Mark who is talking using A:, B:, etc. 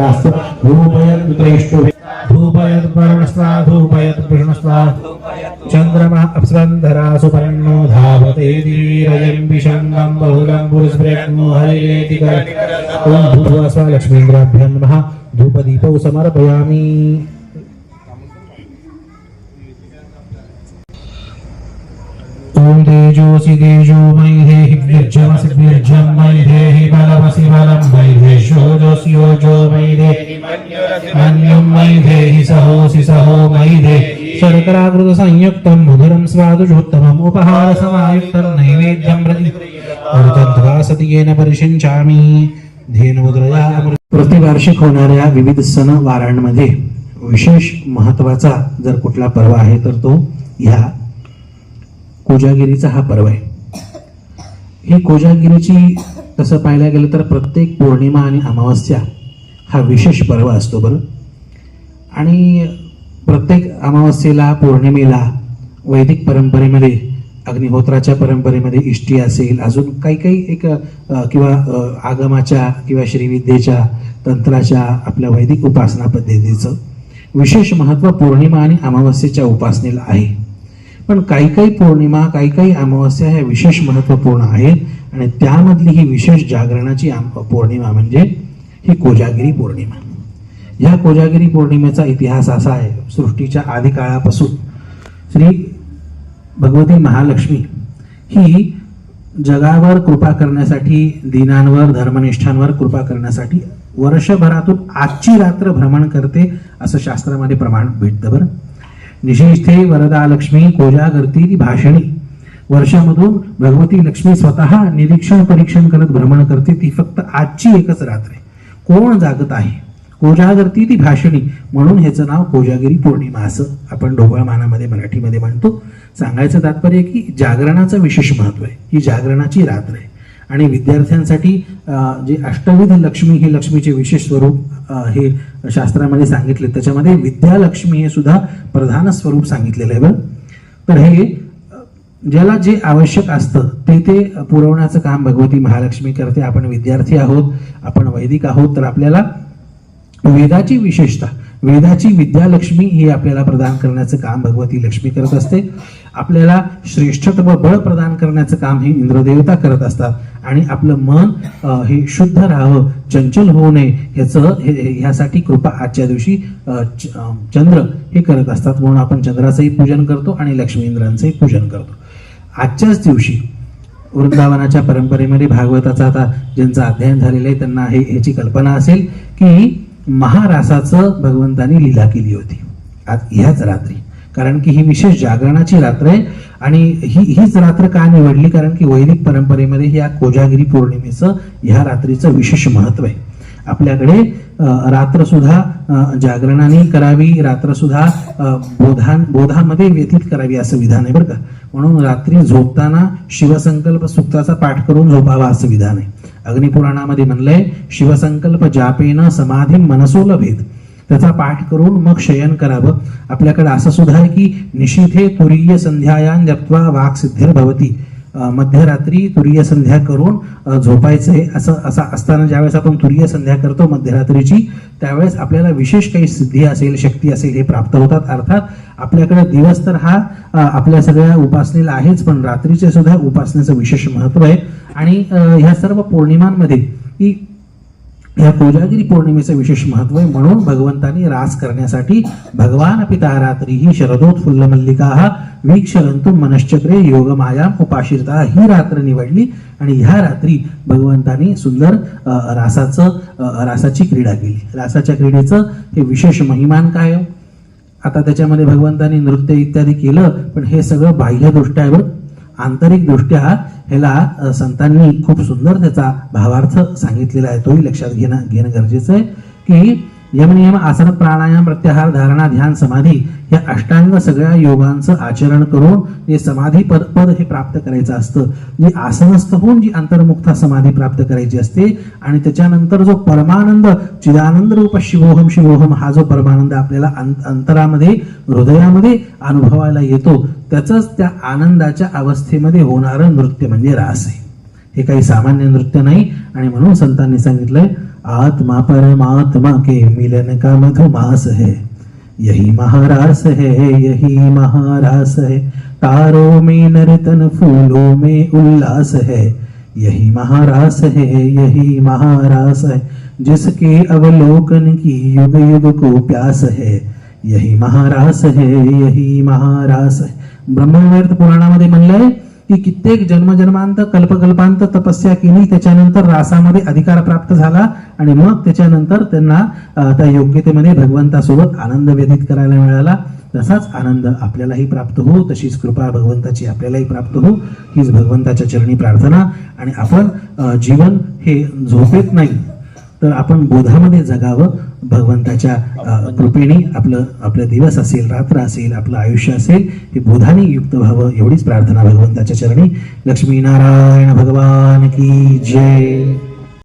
A: चंद्रास्त धूपयत् पुत्रैष्टु धूपयत् पर्णस्वा धूपयत् कृष्णस्वा चन्द्रमा अप्सन्धरा सुपर्णो धावते धीरयं विषङ्गं बहुलं पुरुषप्रेग्नो हरिरेति कर ॐ भूर्भुवः स्वः लक्ष्मीन्द्राभ्यां नमः धूपदीपौ समर्पयामि ॐ तेजोसि तेजो मयि देहि व्यर्जमसि व्यर्जं मयि देहि बलमसि बलं मयि देशोजोसि योजो मयि देहि मन्युं मयि देहि सहोसि सहो मयि देहि शर्कराकृत संयुक्तं मधुरं स्वादुषोत्तमम् उपहार नैवेद्यं प्रति अमृतद्वासति येन परिषिञ्चामि धेनुद्रया प्रतिवार्षिक होणाऱ्या विविध सण वारांमध्ये विशेष महत्त्वाचा जर कुठला पर्व आहे तर तो ह्या कोजागिरीचा हा पर्व आहे. ही कोजागिरीची तसं पाहायला गेलं तर प्रत्येक पौर्णिमा आणि अमावस्या हा विशेष पर्व असतो बरं. आणि प्रत्येक अमावस्येला पौर्णिमेला वैदिक परंपरेमध्ये अग्निहोत्राच्या परंपरेमध्ये इष्टी असेल अजून काही काही एक किंवा आगमाच्या किंवा श्रीविद्येच्या तंत्राच्या आपल्या वैदिक उपासना पद्धतीचं विशेष महत्त्व पौर्णिमा आणि अमावस्येच्या उपासनेला आहे. पण काही काही पौर्णिमा काही काही अमावस्या ह्या विशेष महत्त्वपूर्ण आहेत. आणि त्यामधली ही विशेष जागरणाची पौर्णिमा म्हणजे ही कोजागिरी पौर्णिमा. ह्या कोजागिरी पौर्णिमेचा इतिहास असा आहे सृष्टीच्या आधी काळापासून. श्री भगवती महालक्ष्मी ही जगावर कृपा करण्यासाठी दिनांवर धर्मनिष्ठांवर कृपा करण्यासाठी वर्षभरातून आजची रात्र भ्रमण करते असं शास्त्रामध्ये प्रमाण भेटतं बरं. निशिष्ठे वरदा लक्ष्मी कोजागरती ती भाषणी। वर्षामधून भगवती लक्ष्मी स्वतः निरीक्षण परीक्षण करत भ्रमण करते ती फक्त आजची एकच रात्र आहे. कोण जागत आहे? कोजागरती ती भाषणी म्हणून ह्याचं नाव कोजागिरी पौर्णिमा असं आपण ढोबळमानामध्ये मराठीमध्ये म्हणतो. सांगायचं तात्पर्य की जागरणाचं विशेष महत्त्व आहे. ही जागरणाची रात्र आहे. आणि विद्यार्थ्यांसाठी जे अष्टविध लक्ष्मी हे लक्ष्मीचे विशेष स्वरूप हे शास्त्रामध्ये सांगितले. त्याच्यामध्ये विद्यालक्ष्मी हे सुद्धा प्रधान स्वरूप सांगितलेलं आहे बरं. तर हे ज्याला जे आवश्यक असतं ते ते पुरवण्याचं काम भगवती महालक्ष्मी करते. आपण विद्यार्थी आहोत आपण वैदिक आहोत तर आपल्याला वेदाची विशेषता वेदाची विद्यालक्ष्मी ही आपल्याला प्रदान करण्याचं काम भगवती लक्ष्मी करत असते. आपल्याला श्रेष्ठत्व बळ प्रदान करण्याचं काम हे इंद्रदेवता करत असतात. आणि आपलं मन हे शुद्ध राहावं चंचल होऊ नये ह्याचं ह्यासाठी कृपा आजच्या दिवशी चंद्र हे करत असतात. म्हणून आपण चंद्राचंही पूजन करतो आणि लक्ष्मी इंद्रांचंही पूजन करतो. आजच्याच दिवशी वृंदावनाच्या परंपरेमध्ये भागवताचा आता ज्यांचं अध्ययन झालेलं आहे त्यांना हे ह्याची कल्पना असेल की महारासाचं भगवंतानी लीला केली होती. आज ह्याच रात्री. कारण की ही विशेष जागरणाची रात्र आहे. आणि ही हीच रात्र का निवडली? कारण की वैदिक परंपरेमध्ये ह्या कोजागिरी पौर्णिमेचं ह्या रात्रीचं विशेष महत्त्व आहे. आपल्याकडे अं, रात्र सुद्धा अं, जागरणाने करावी रात्र सुद्धा अं, बोधान बोधामध्ये व्यतीत करावी असं विधान आहे बरं का. म्हणून रात्री झोपताना शिवसंकल्प सुक्ताचा पाठ करून झोपावा असं विधान आहे. अग्निपुराणामध्ये म्हणलंय शिवसंकल्प जापेन समाधी मनसोल भेद त्याचा पाठ करून मग शयन करावं. आपल्याकडे असं सुद्धा आहे की निशिथे तुरीय संध्यायान जप्वा वाक सिद्धिर भवती. मध्यरात्री तुरीय संध्या करून झोपायचं आहे असं असं असताना ज्यावेळेस आपण तुरीय संध्या करतो मध्यरात्रीची त्यावेळेस आपल्याला विशेष काही सिद्धी असेल शक्ती असेल हे प्राप्त होतात. अर्थात आपल्याकडे दिवस तर हा आपल्या सगळ्या उपासनेला आहेच पण रात्रीचे सुद्धा उपासनेचं विशेष महत्त्व आहे. आणि ह्या सर्व पौर्णिमांमध्ये की या कोजागिरी पौर्णिमेचं विशेष महत्त्व आहे. म्हणून भगवंतानी रास करण्यासाठी भगवान पिता रात्री ही शरदोत्फुल्ल मल्लिका हा वीक्षरंतु मनश्चक्रे योगमायाम उपाशिरता ही रात्र निवडली. आणि ह्या रात्री भगवंतानी सुंदर रासाचं रासाची क्रीडा केली. रासाच्या क्रीडेचं हे विशेष महिमान काय आहे? आता त्याच्यामध्ये भगवंतानी नृत्य इत्यादी केलं पण हे सगळं बाह्यदृष्ट्या आहे बरं. आंतरिक दृष्ट्या ह्याला संतांनी खूप सुंदर त्याचा भावार्थ सांगितलेला आहे. तोही लक्षात घेणं घेणं गरजेचं आहे. की यमनियम आसन प्राणायाम प्रत्याहार धारणा ध्यान समाधी या अष्टांग सगळ्या योगांचं आचरण करून जे समाधी पद पद हे प्राप्त करायचं असतं. जे आसनस्थ होऊन जी अंतर्मुक्ता समाधी प्राप्त करायची असते आणि त्याच्यानंतर जो परमानंद चिदानंद रूप शिवोहम शिवोहम हा जो परमानंद आपल्याला अंतरामध्ये हृदयामध्ये अनुभवायला येतो त्याचंच त्या आनंदाच्या अवस्थेमध्ये होणारं नृत्य म्हणजे रास आहे. हे काही सामान्य नृत्य नाही आणि म्हणून संतांनी सांगितलंय आत्मा परमात्मा के मिलन का मधुमास है. यही महारास है यही महारास है। तारों में नर्तन फूलों में उल्लास है। यही महारास है यही महारास है। जिसके अवलोकन की युग युग को प्यास है। यही महारास है यही महारास आहे ब्रह्मविवर्त पुराणामध्ये म्हणलंय की कित्येक जन्मजन्मांत कल्पकल्पांत तपस्या केली त्याच्यानंतर रासामध्ये अधिकार प्राप्त झाला आणि मग त्याच्यानंतर त्यांना त्या योग्यतेमध्ये भगवंतासोबत आनंद व्यतीत करायला मिळाला. तसाच आनंद आपल्यालाही प्राप्त हो तशीच कृपा भगवंताची आपल्यालाही प्राप्त हो हीच भगवंताच्या चरणी प्रार्थना. आणि आपण जीवन हे झोपेत नाही तर आपण बोधामध्ये जगावं भगवंताच्या कृपेने आपलं आपलं दिवस असेल रात्र असेल आपलं आयुष्य असेल ते बोधाने युक्त व्हावं एवढीच प्रार्थना भगवंताच्या चरणी. लक्ष्मीनारायण भगवान की जय.